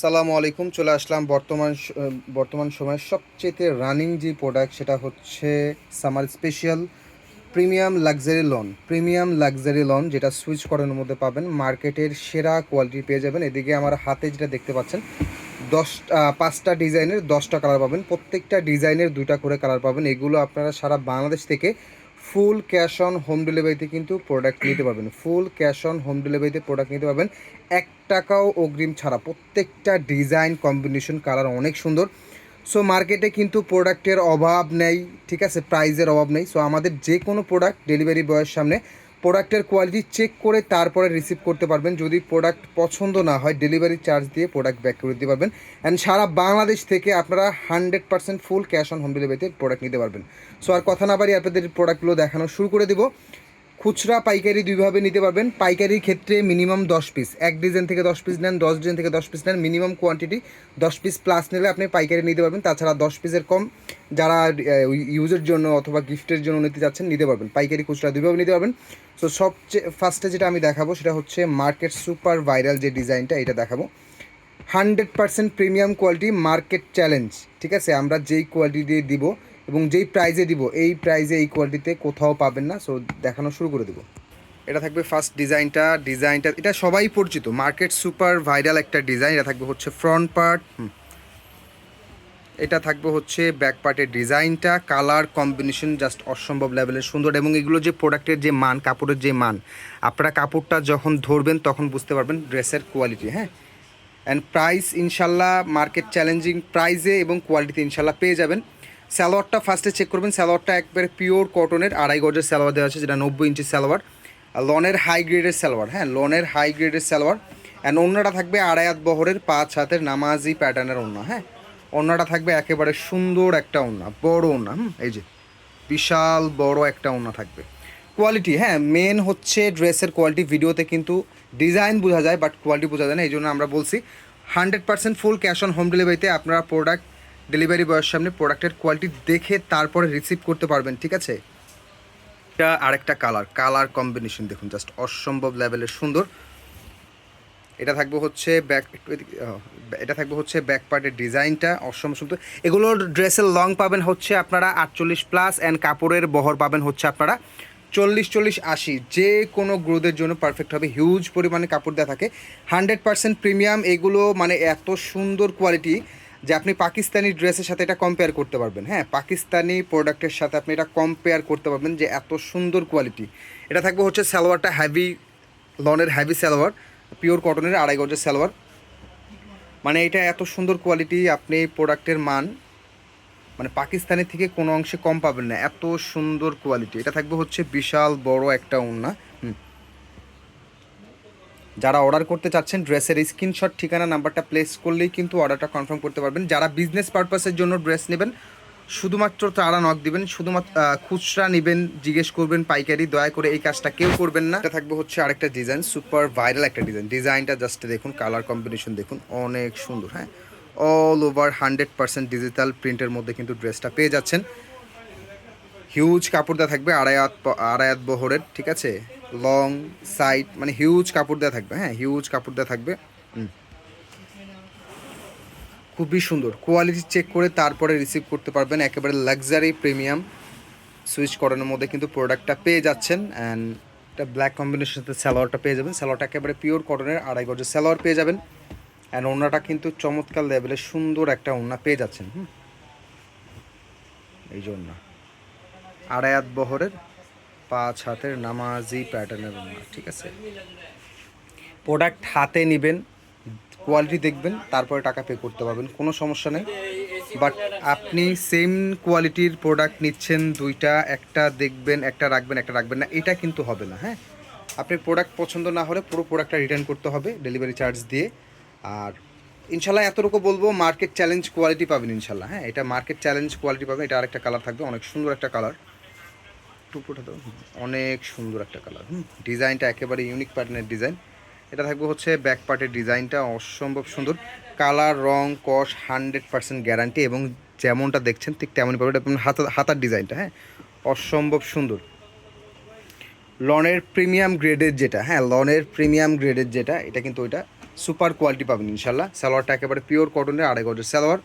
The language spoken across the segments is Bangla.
সালামু আলাইকুম, চলে আসলাম বর্তমান বর্তমান সময়ের সবচেয়ে রানিং যে প্রোডাক্ট সেটা হচ্ছে summer special premium luxury lawn premium luxury lawn যেটা সুইচ করানোর মধ্যে পাবেন মার্কেটের সেরা কোয়ালিটি পেয়ে যাবেন। এদিকে আমার হাতে যেটা দেখতে পাচ্ছেন, দশ পাঁচটা ডিজাইনের দশটা কালার পাবেন। প্রত্যেকটা ডিজাইনের দুইটা করে কালার পাবেন। এগুলো আপনারা সারা বাংলাদেশ থেকে ফুল ক্যাশ অন হোম ডেলিভারিতে কিন্তু প্রোডাক্ট নিতে পারবেন। ফুল ক্যাশ অন হোম ডেলিভারিতে প্রোডাক্ট নিতে পারবেন। এক টাকাও অগ্রিম ছাড়া। প্রত্যেকটা ডিজাইন কম্বিনেশন কালার অনেক সুন্দর। সো মার্কেটে কিন্তু প্রোডাক্টের অভাব নেই, ঠিক আছে? প্রাইজের অভাব নেই। সো আমাদের যে কোনো প্রোডাক্ট ডেলিভারি বয়ের সামনে প্রোডাক্টের কোয়ালিটি চেক করে তারপরে রিসিভ করতে পারবেন। যদি প্রোডাক্ট পছন্দ না হয় ডেলিভারি চার্জ দিয়ে প্রোডাক্ট ব্যাক করে দিতে পারবেন। অ্যান্ড সারা বাংলাদেশ থেকে আপনারা hundred percent full cash on home ডেলিভারিতে প্রোডাক্ট নিতে পারবেন। সো আর কথা না বাড়ি আপনাদের প্রোডাক্টগুলো দেখানো শুরু করে দেবো। খুচরা পাইকারি দুইভাবে নিতে পারবেন। পাইকারির ক্ষেত্রে মিনিমাম দশ পিস এক ডিজাইন থেকে দশ পিস নেন, দশ ডিজাইন থেকে দশ পিস নেন, মিনিমাম কোয়ান্টিটি দশ পিস প্লাস নিলে আপনি পাইকারি নিতে পারবেন। তাছাড়া দশ পিসের কম যারা ইউজের জন্য অথবা গিফটের জন্য নিতে যাচ্ছেন নিতে পারবেন। পাইকারি খুচরা দুইভাবে নিতে পারবেন। সো সবচেয়ে ফার্স্টে যেটা আমি দেখাবো সেটা হচ্ছে মার্কেট সুপার ভাইরাল যে ডিজাইনটা, এটা দেখাবো। Hundred percent premium quality market challenge ঠিক আছে? আমরা যেই কোয়ালিটি দিয়ে দিব এবং যেই প্রাইজে দিব, এই প্রাইজে এই কোয়ালিটিতে কোথাও পাবেন না সো দেখানো শুরু করে দেবো। এটা থাকবে ফার্স্ট ডিজাইনটা ডিজাইনটা এটা সবাই পরিচিত মার্কেট সুপার ভাইরাল একটা ডিজাইন এটা থাকবে হচ্ছে ফ্রন্ট পার্ট এটা থাকবে হচ্ছে ব্যাক পার্টের ডিজাইনটা কালার কম্বিনেশন জাস্ট অসম্ভব লেভেলের সুন্দর, এবং এগুলো যে প্রোডাক্টের যে মান, কাপড়ের যে মান, আপনারা কাপড়টা যখন ধরবেন তখন বুঝতে পারবেন ড্রেসের কোয়ালিটি হ্যাঁ? অ্যান্ড প্রাইস ইনশাল্লাহ মার্কেট চ্যালেঞ্জিং প্রাইসে এবং কোয়ালিটিতে ইনশাল্লাহ পেয়ে যাবেন। স্যালোয়ারটা ফার্স্টে চেক করবেন, স্যালোয়ারটা একবারে পিওর কটনের আড়াই গজের স্যালোয়ার দেওয়া আছে, যেটা নব্বই ইঞ্চি স্যালোয়ার লনের হাই গ্রেডের স্যালোয়ার হ্যাঁ লনের হাই গ্রেডের স্যালোয়ার অ্যান্ড অন্যটা থাকবে আড়াইয়াত বহরের পাঁচ হাতের নামাজি প্যাটার্নের অন্য হ্যাঁ। অন্যটা থাকবে একেবারে সুন্দর একটা ওড়না, বড় ওড়না, হুম, এই যে। বিশাল বড় একটা ওড়না থাকবে। কোয়ালিটি হ্যাঁ মেন হচ্ছে ড্রেসের কোয়ালিটি ভিডিওতে কিন্তু ডিজাইন বোঝা যায় বাট কোয়ালিটি বোঝা যায় না, এই জন্য আমরা বলছি hundred percent full cash on home ডেলিভারিতে আপনারা প্রোডাক্ট ডেলিভারি বয়ের সামনে প্রোডাক্টের কোয়ালিটি দেখে তারপরে রিসিভ করতে পারবেন, ঠিক আছে? এটা আরেকটা কালার কালার কম্বিনেশন, দেখুন, জাস্ট অসম্ভব লেভেলের সুন্দর। এটা থাকবে হচ্ছে ব্যাক, একটু এটা থাকবে হচ্ছে ব্যাক পার্টের ডিজাইনটা, অসম্ভব সুন্দর। এগুলোর ড্রেসের লং পাবেন হচ্ছে আপনারা আটচল্লিশ প্লাস অ্যান্ড কাপড়ের বহর পাবেন হচ্ছে আপনারা চল্লিশ চল্লিশ, আশি। যে কোনো গ্রোদের জন্য পারফেক্ট হবে হিউজ পরিমাণে কাপড় দেওয়া থাকে। হান্ড্রেড পার্সেন্ট প্রিমিয়াম এগুলো মানে এত সুন্দর কোয়ালিটি যে আপনি পাকিস্তানি ড্রেসের সাথে এটা কম্পেয়ার করতে পারবেন। হ্যাঁ পাকিস্তানি প্রোডাক্টের সাথে আপনি এটা কম্পেয়ার করতে পারবেন যে এত সুন্দর কোয়ালিটি এটা থাকবে হচ্ছে সালোয়ারটা হ্যাভি লনের হ্যাভি সালোয়ার পিওর কটনের আড়াই গজের সালোয়ার। মানে এটা এত সুন্দর কোয়ালিটি আপনি প্রোডাক্টের মান মানে পাকিস্তানের থেকে কোনো অংশে কম পাবেন না। এত সুন্দর কোয়ালিটি এটা থাকবে হচ্ছে বিশাল বড় একটা ওড়না। যারা অর্ডার করতে চাচ্ছেন ড্রেসের স্ক্রিনশট ঠিকানা নাম্বারটা প্লেস করলেই কিন্তু অর্ডারটা কনফার্ম করতে পারবেন। যারা বিজনেস পারপাসের জন্য ড্রেস নেবেন, শুধুমাত্র তারা নক দিবেন, শুধুমাত্র খুচরা নেবেন, জিজ্ঞেস করবেন, পাইকারি, দয়া করে এই কাজটা কেউ করবেন না। এটা থাকবে হচ্ছে আরেকটা ডিজাইন সুপার ভাইরাল একটা ডিজাইন ডিজাইনটা জাস্ট দেখুন কালার কম্বিনেশন দেখুন, অনেক সুন্দর হ্যাঁ? All over hundred percent digital প্রিন্টের মধ্যে কিন্তু ড্রেসটা পেয়ে যাচ্ছেন। হিউজ কাপড় দেওয়া থাকবে আড়াইয়াত প- আড়াইয়াত বহরের, ঠিক আছে? লং সাইড মানে হিউজ কাপড় দেওয়া থাকবে হ্যাঁ হিউজ কাপড় দেওয়া থাকবে। হুম। খুবই সুন্দর। কোয়ালিটি চেক করে তারপরে রিসিভ করতে পারবেন। একেবারে লাক্সারি প্রিমিয়াম সুইচ করানোর মধ্যে কিন্তু প্রোডাক্টটা পেয়ে যাচ্ছেন। অ্যান্ড একটা ব্ল্যাক কম্বিনেশনের সাথে স্যালোয়ারটা পেয়ে যাবেন। স্যালোয়ারটা একেবারে পিওর কটনের আড়াই গজের স্যালোয়ার পেয়ে যাবেন। অ্যান্ড ওনাটা কিন্তু চমৎকার লেভেলের সুন্দর একটা ওনা পেয়ে যাচ্ছেন। হুম। এই জন্য আড়ায়াত বহরের। পাঁচ হাতের নামাজি প্যাটার্নের ওনা ঠিক আছে? প্রোডাক্ট হাতে নেবেন কোয়ালিটি দেখবেন, তারপরে টাকা পে করতে পারবেন, কোনো সমস্যা নেই। বাট আপনি সেম কোয়ালিটির প্রোডাক্ট নিচ্ছেন, দুইটা, একটা দেখবেন, একটা রাখবেন একটা রাখবেন না, এটা কিন্তু হবে না হ্যাঁ? আপনি প্রোডাক্ট পছন্দ না হলে পুরো প্রোডাক্টটা রিটার্ন করতে হবে ডেলিভারি চার্জ দিয়ে। আর ইনশাল্লাহ এতটুকু বলব মার্কেট চ্যালেঞ্জ কোয়ালিটি পাবেন ইনশাল্লাহ হ্যাঁ? এটা মার্কেট চ্যালেঞ্জ কোয়ালিটি পাবেন, এটা আরেকটা কালার থাকবে, অনেক সুন্দর একটা কালার টুকরোটা তো অনেক সুন্দর একটা কালার হুম, ডিজাইনটা একেবারে ইউনিক প্যাটার্নের ডিজাইন এটা থাকবে হচ্ছে ব্যাক পার্টের ডিজাইনটা অসম্ভব সুন্দর। কালার রং কস হান্ড্রেড পার্সেন্ট গ্যারান্টি এবং যেমনটা দেখছেন ঠিক তেমনই পাবেন এটা হাতা, হাতার ডিজাইনটা হ্যাঁ অসম্ভব সুন্দর। লনের প্রিমিয়াম গ্রেডের যেটা হ্যাঁ লনের প্রিমিয়াম গ্রেডের যেটা, এটা কিন্তু ওইটা সুপার কোয়ালিটি পাবেন ইনশাল্লাহ সালোয়ারটা একেবারে পিওর কটনের আড়াই গজের সালোয়ার।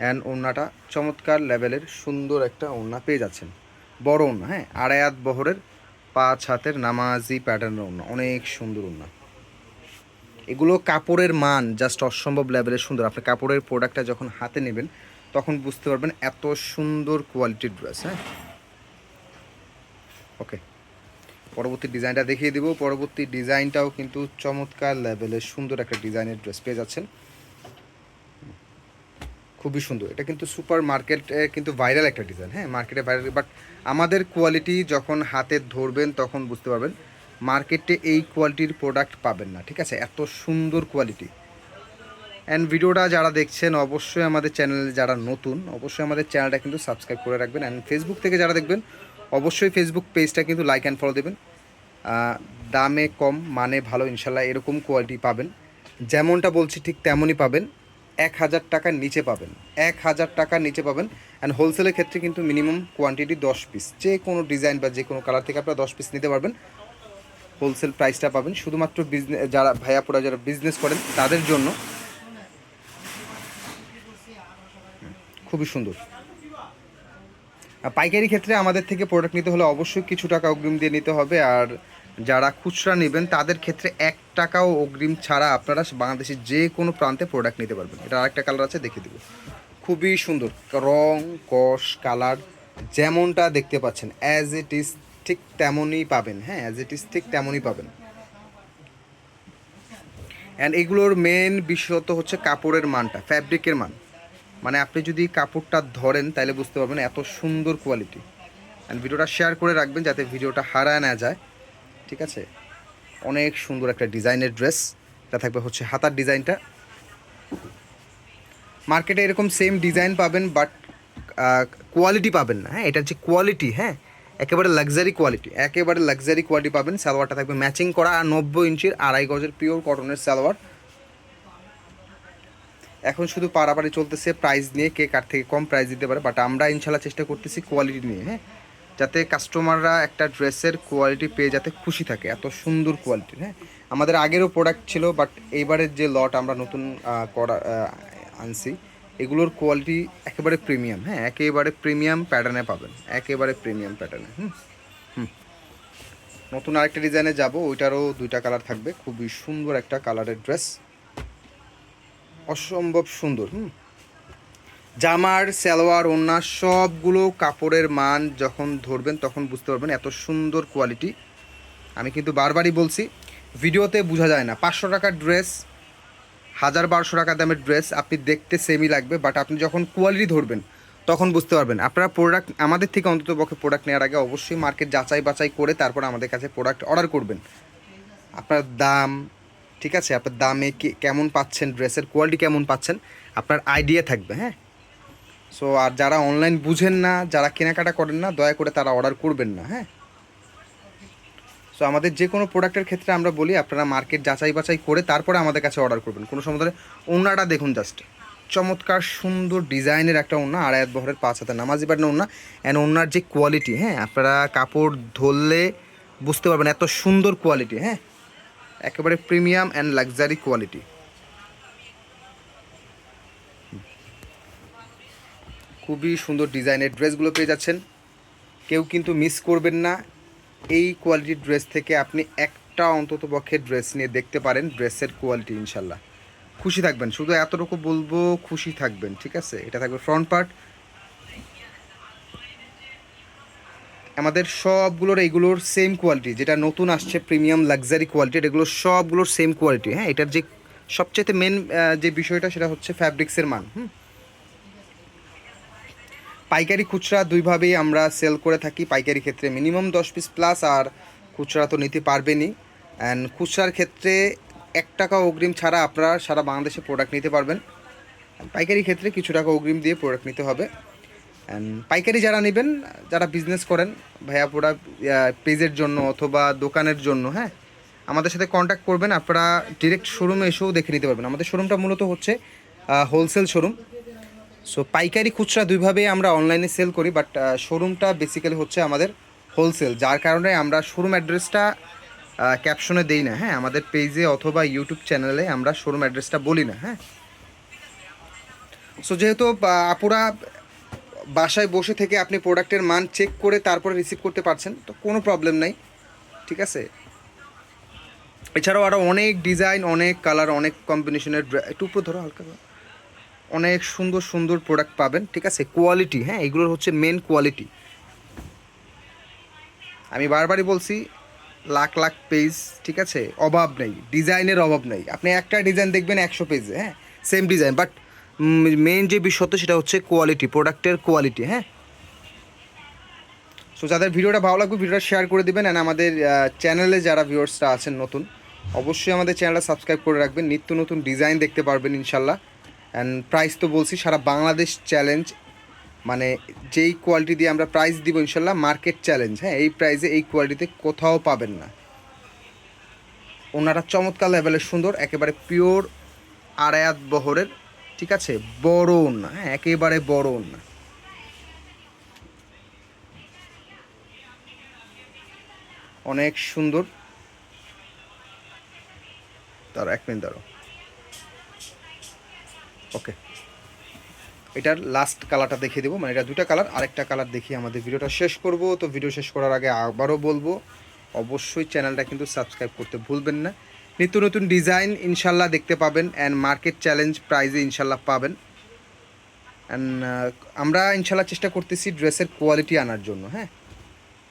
অ্যান্ড ওড়নাটা চমৎকার লেভেলের সুন্দর একটা ওড়না পেয়ে যাচ্ছেন। বড় ওড়না হ্যাঁ আড়াই হাত বহরের পাঁচ হাতের নামাজি প্যাটার্নের ওড়না, অনেক সুন্দর ওড়না। এগুলো কাপড়ের মান জাস্ট অসম্ভব লেভেলের সুন্দর। আপনি কাপড়ের প্রোডাক্টটা যখন হাতে নেবেন, তখন বুঝতে পারবেন এত সুন্দর কোয়ালিটির ড্রেস হ্যাঁ। ওকে পরবর্তী ডিজাইনটা দেখিয়ে দিব। পরবর্তী ডিজাইনটাও কিন্তু চমৎকার লেভেলের সুন্দর একটা ডিজাইনের ড্রেস পেয়ে যাচ্ছেন। খুবই সুন্দর। এটা কিন্তু সুপার মার্কেট কিন্তু ভাইরাল একটা ডিজাইন হ্যাঁ? মার্কেটে ভাইরাল বাট আমাদের কোয়ালিটি যখন হাতে ধরবেন, তখন বুঝতে পারবেন মার্কেটে এই কোয়ালিটির প্রোডাক্ট পাবেন না, ঠিক আছে? এত সুন্দর কোয়ালিটি অ্যান্ড ভিডিওটা যারা দেখছেন, অবশ্যই আমাদের চ্যানেলে যারা নতুন, অবশ্যই আমাদের চ্যানেলটা কিন্তু সাবস্ক্রাইব করে রাখবেন। অ্যান্ড ফেসবুক থেকে যারা দেখবেন, অবশ্যই ফেসবুক পেজটা কিন্তু লাইক অ্যান্ড ফলো দেবেন। দামে কম মানে ভালো, ইনশাল্লাহ এরকম কোয়ালিটি পাবেন। যেমনটা বলছি ঠিক তেমনই পাবেন। এক হাজার টাকার নিচে পাবেন। এক হাজার টাকার নিচে পাবেন। অ্যান্ড হোলসেলের ক্ষেত্রে কিন্তু মিনিমাম কোয়ান্টিটি দশ পিস যে কোনো ডিজাইন বা যে কোনো কালার থেকে আপনারা দশ পিস নিতে পারবেন। হোলসেল প্রাইসটা পাবেন। শুধুমাত্র বিজনেস যারা ভাইয়াপুরা যারা বিজনেস করেন, তাদের জন্য। খুবই সুন্দর। পাইকারি ক্ষেত্রে আমাদের থেকে প্রোডাক্ট নিতে হলে অবশ্যই কিছু টাকা অগ্রিম দিয়ে নিতে হবে। আর যারা খুচরা নেবেন, তাদের ক্ষেত্রে এক টাকাও অগ্রিম ছাড়া আপনারা বাংলাদেশের যে কোনো প্রান্তে প্রোডাক্ট নিতে পারবেন। এটা আরেকটা কালার আছে, দেখিয়ে দেবো। খুবই সুন্দর রং কস কালার যেমনটা দেখতে পাচ্ছেন অ্যাজ ইট ইজ ঠিক তেমনই পাবেন। হ্যাঁ অ্যাজ ইট ইজ ঠিক তেমনই পাবেন। অ্যান্ড এগুলোর মেন বিশেষত হচ্ছে কাপড়ের মানটা ফ্যাব্রিকের মান। মানে আপনি যদি কাপড়টা ধরেন, তাহলে বুঝতে পারবেন এত সুন্দর কোয়ালিটি অ্যান্ড ভিডিওটা শেয়ার করে রাখবেন যাতে ভিডিওটা হারায় না যায়। ঠিক আছে? অনেক সুন্দর একটা ডিজাইনের ড্রেস। এটা থাকবে হচ্ছে হাতার ডিজাইনটা। মার্কেটে এরকম সেম ডিজাইন পাবেন বাট কোয়ালিটি পাবেন না। হ্যাঁ এটার যে কোয়ালিটি হ্যাঁ একেবারে লাক্সারি কোয়ালিটি একেবারে লাক্সারি কোয়ালিটি পাবেন। সালোয়ারটা থাকবে ম্যাচিং করা আর নব্বই ইঞ্চির আড়াই গজের পিওর কটনের সালোয়ার। এখন শুধু পাড়াপাড়ি চলতেছে প্রাইস নিয়ে কে কার থেকে কম প্রাইস দিতে পারে বাট আমরা ইনশাল্লাহ চেষ্টা করতেছি কোয়ালিটি নিয়ে হ্যাঁ। যাতে কাস্টমাররা একটা ড্রেসের কোয়ালিটি পেয়ে যাতে খুশি থাকে, এত সুন্দর কোয়ালিটি হ্যাঁ? আমাদের আগেরও প্রোডাক্ট ছিল বাট এইবারের যে লট আমরা নতুন করা আনছি, এগুলোর কোয়ালিটি একেবারে প্রিমিয়াম হ্যাঁ? একেবারে প্রিমিয়াম প্যাটার্নে পাবেন, একেবারে প্রিমিয়াম প্যাটার্নে হুম? হুম। নতুন আরেকটা ডিজাইনে যাব, ওইটারও দুইটা কালার থাকবে, খুবই সুন্দর একটা কালারের ড্রেস অসম্ভব সুন্দর, হুম? জামার, সালোয়ার ওড়না সবগুলো কাপড়ের মান যখন ধরবেন তখন বুঝতে পারবেন এত সুন্দর কোয়ালিটি আমি কিন্তু বারবারই বলছি, ভিডিওতে বোঝা যায় না। পাঁচশো টাকার ড্রেস হাজার বারোশো টাকা দামের ড্রেস আপনি দেখতে সেমই লাগবে বাট আপনি যখন কোয়ালিটি ধরবেন তখন বুঝতে পারবেন। আপনারা প্রোডাক্ট আমাদের থেকে অন্তত পক্ষে প্রোডাক্ট নেওয়ার আগে অবশ্যই মার্কেট যাচাই বাছাই করে তারপর আমাদের কাছে প্রোডাক্ট অর্ডার করবেন। আপনার দাম, ঠিক আছে? আপনার দামে কেমন পাচ্ছেন ড্রেসের কোয়ালিটি কেমন পাচ্ছেন? আপনার আইডিয়া থাকবে হ্যাঁ? সো আর যারা অনলাইন বুঝেন না, যারা কেনাকাটা করেন না, দয়া করে তারা অর্ডার করবেন না হ্যাঁ? সো আমাদের যে কোনো প্রোডাক্টের ক্ষেত্রে আমরা বলি, আপনারা মার্কেট যাচাই বাছাই করে তারপরে আমাদের কাছে অর্ডার করবেন। কোনো সময় ধরে ওনাটা দেখুন জাস্ট চমৎকার, সুন্দর ডিজাইনের একটা ওনা, আড়াই আড়ায়াত বহরের, পাঁচ হাতে নামাজি পাটেন ওনা অ্যান্ড ওনার যে কোয়ালিটি হ্যাঁ? আপনারা কাপড় ধরলে বুঝতে পারবেন এত সুন্দর কোয়ালিটি হ্যাঁ? একেবারে প্রিমিয়াম অ্যান্ড লাক্সারি কোয়ালিটি খুবই সুন্দর ডিজাইনের ড্রেসগুলো পেয়ে যাচ্ছেন। কেউ কিন্তু মিস করবেন না। এই কোয়ালিটির ড্রেস থেকে আপনি একটা অন্তত পক্ষে ড্রেস নিয়ে দেখতে পারেন, ড্রেসের কোয়ালিটি ইনশাল্লাহ। খুশি থাকবেন, শুধু এতটুকু বলব, খুশি থাকবেন, ঠিক আছে? এটা থাকবে ফ্রন্ট পার্ট আমাদের সবগুলোর এইগুলোর সেম কোয়ালিটি যেটা নতুন আসছে প্রিমিয়াম লাক্সারি কোয়ালিটির এগুলো সবগুলোর সেম কোয়ালিটি হ্যাঁ? এটার যে সবচেয়ে মেন যে বিষয়টা, সেটা হচ্ছে ফ্যাব্রিক্সের মান, হুম? পাইকারি খুচরা দুইভাবেই আমরা সেল করে থাকি। পাইকারি ক্ষেত্রে মিনিমাম দশ পিস প্লাস আর খুচরা তো নিতে পারবেনই। অ্যান্ড খুচরার ক্ষেত্রে এক টাকা অগ্রিম ছাড়া আপনারা সারা বাংলাদেশে প্রোডাক্ট নিতে পারবেন। পাইকারি ক্ষেত্রে কিছু টাকা অগ্রিম দিয়ে প্রোডাক্ট নিতে হবে। অ্যান্ড পাইকারি যারা নেবেন, যারা বিজনেস করেন, ভাইয়া প্রোডাক্ট পেজের জন্য অথবা দোকানের জন্য হ্যাঁ? আমাদের সাথে কন্ট্যাক্ট করবেন, আপনারা ডিরেক্ট শোরুমে এসেও দেখে নিতে পারবেন। আমাদের শোরুমটা মূলত হচ্ছে হোলসেল শোরুম সো পাইকারি খুচরা দুইভাবেই আমরা অনলাইনে সেল করি বাট শোরুমটা বেসিক্যালি হচ্ছে আমাদের হোলসেল যার কারণে আমরা শোরুম অ্যাড্রেসটা ক্যাপশনে দেই না হ্যাঁ? আমাদের পেজে অথবা ইউটিউব চ্যানেলে আমরা শোরুম অ্যাড্রেসটা বলি না হ্যাঁ? সো যেহেতু আপুরা বাসায় বসে থেকে আপনি প্রোডাক্টের মান চেক করে তারপরে রিসিভ করতে পারছেন, তো কোনো প্রবলেম নাই, ঠিক আছে? এছাড়াও আরও অনেক ডিজাইন অনেক কালার অনেক কম্বিনেশনের একটু উপরে ধরো হালকা। অনেক সুন্দর সুন্দর প্রোডাক্ট পাবেন, ঠিক আছে? কোয়ালিটি হ্যাঁ? এগুলোর হচ্ছে মেন কোয়ালিটি আমি বারবারই বলছি, লাখ লাখ পেজ ঠিক আছে? অভাব নেই, ডিজাইনের অভাব নেই। আপনি একটা ডিজাইন দেখবেন একশো পেজে হ্যাঁ? সেম ডিজাইন বাট মেন যে বিষয়টা সেটা হচ্ছে কোয়ালিটি প্রোডাক্টের কোয়ালিটি হ্যাঁ? সো যাদের ভিডিওটা ভালো লাগবে, ভিডিওটা শেয়ার করে দিবেন অ্যান্ড আমাদের চ্যানেলে যারা ভিউয়ার্সরা আছেন নতুন, অবশ্যই আমাদের চ্যানেলটা সাবস্ক্রাইব করে রাখবেন। নিত্য নতুন ডিজাইন দেখতে পারবেন, ইনশাল্লাহ। অ্যান্ড প্রাইস তো বলছি, সারা বাংলাদেশ চ্যালেঞ্জ মানে যেই কোয়ালিটি দিয়ে আমরা প্রাইস দিব ইনশাল্লাহ মার্কেট চ্যালেঞ্জ হ্যাঁ এই প্রাইসে এই কোয়ালিটিতে কোথাও পাবেন না। ওনারা চমৎকার লেভেলের সুন্দর, একেবারে পিওর আড়ায়াত বহরের, ঠিক আছে? বড় না হ্যাঁ একেবারে বড় না অনেক সুন্দর। তার এক মিনিট দাঁড়ো ওকে এটার লাস্ট কালারটা দেখিয়ে দেবো। মানে এটা দুটা কালার আরেকটা কালার দেখিয়ে আমাদের ভিডিওটা শেষ করব। তো ভিডিও শেষ করার আগে আবারও বলব, অবশ্যই চ্যানেলটা কিন্তু সাবস্ক্রাইব করতে ভুলবেন না। নিত্য নতুন ডিজাইন ইনশাল্লাহ দেখতে পাবেন অ্যান্ড মার্কেট চ্যালেঞ্জ প্রাইজে ইনশাল্লাহ পাবেন। অ্যান্ড আমরা ইনশাল্লাহ চেষ্টা করতেছি ড্রেসের কোয়ালিটি আনার জন্য হ্যাঁ?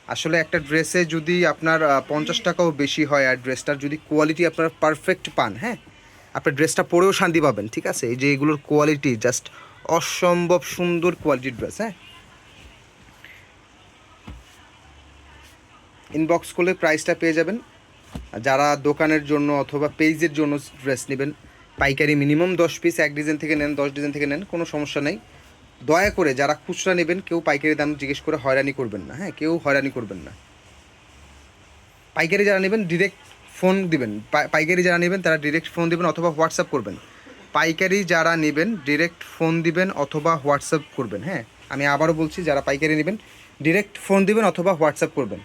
আসলে একটা ড্রেসে যদি আপনার পঞ্চাশ টাকাও বেশি হয় আর ড্রেসটার যদি কোয়ালিটি আপনারা পারফেক্ট পান হ্যাঁ? আপনার ড্রেসটা পরেও শান্তি পাবেন, ঠিক আছে? এই যে এগুলোর কোয়ালিটি জাস্ট অসম্ভব সুন্দর কোয়ালিটির ড্রেস হ্যাঁ? ইনবক্স করলে প্রাইসটা পেয়ে যাবেন। যারা দোকানের জন্য অথবা পেজের জন্য ড্রেস নেবেন, পাইকারি মিনিমাম দশ পিস এক ডিজাইন থেকে নেন, দশ ডিজাইন থেকে নেন, কোনো সমস্যা নেই। দয়া করে যারা খুচরা নেবেন, কেউ পাইকারি দাম জিজ্ঞেস করে হয়রানি করবেন না হ্যাঁ? কেউ হয়রানি করবেন না। পাইকারি যারা নেবেন ডিরেক্ট ফোন দিবেন। পাই- পাইকারি যারা নেবেন, তারা ডিরেক্ট ফোন দিবেন অথবা হোয়াটসঅ্যাপ করবেন। পাইকারি যারা নেবেন ডিরেক্ট ফোন দিবেন অথবা হোয়াটসঅ্যাপ করবেন হ্যাঁ? আমি আবারও বলছি, যারা পাইকারি নেবেন ডিরেক্ট ফোন দিবেন অথবা হোয়াটসঅ্যাপ করবেন।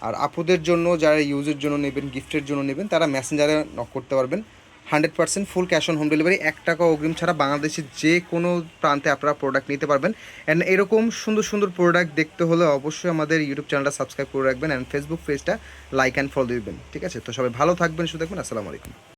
আর আপুদের জন্য, যারা ইউজের জন্য নেবেন গিফটের জন্য নেবেন, তারা মেসেঞ্জারে নক করতে পারবেন। Hundred percent full cash on home delivery. এক টাকা অগ্রিম ছাড়া বাংলাদেশের যে কোনো প্রান্তে আপনারা প্রোডাক্ট নিতে পারবেন। অ্যান্ড এরকম সুন্দর সুন্দর প্রোডাক্ট দেখতে হলে অবশ্যই আমাদের ইউটিউব চ্যানেলটা সাবস্ক্রাইব করে রাখবেন। অ্যান্ড ফেসবুক পেজটা লাইক অ্যান্ড ফলো দিবেন। ঠিক আছে? তো সবাই ভালো থাকবেন শুধু দেখবেন আসসালামু আলাইকুম।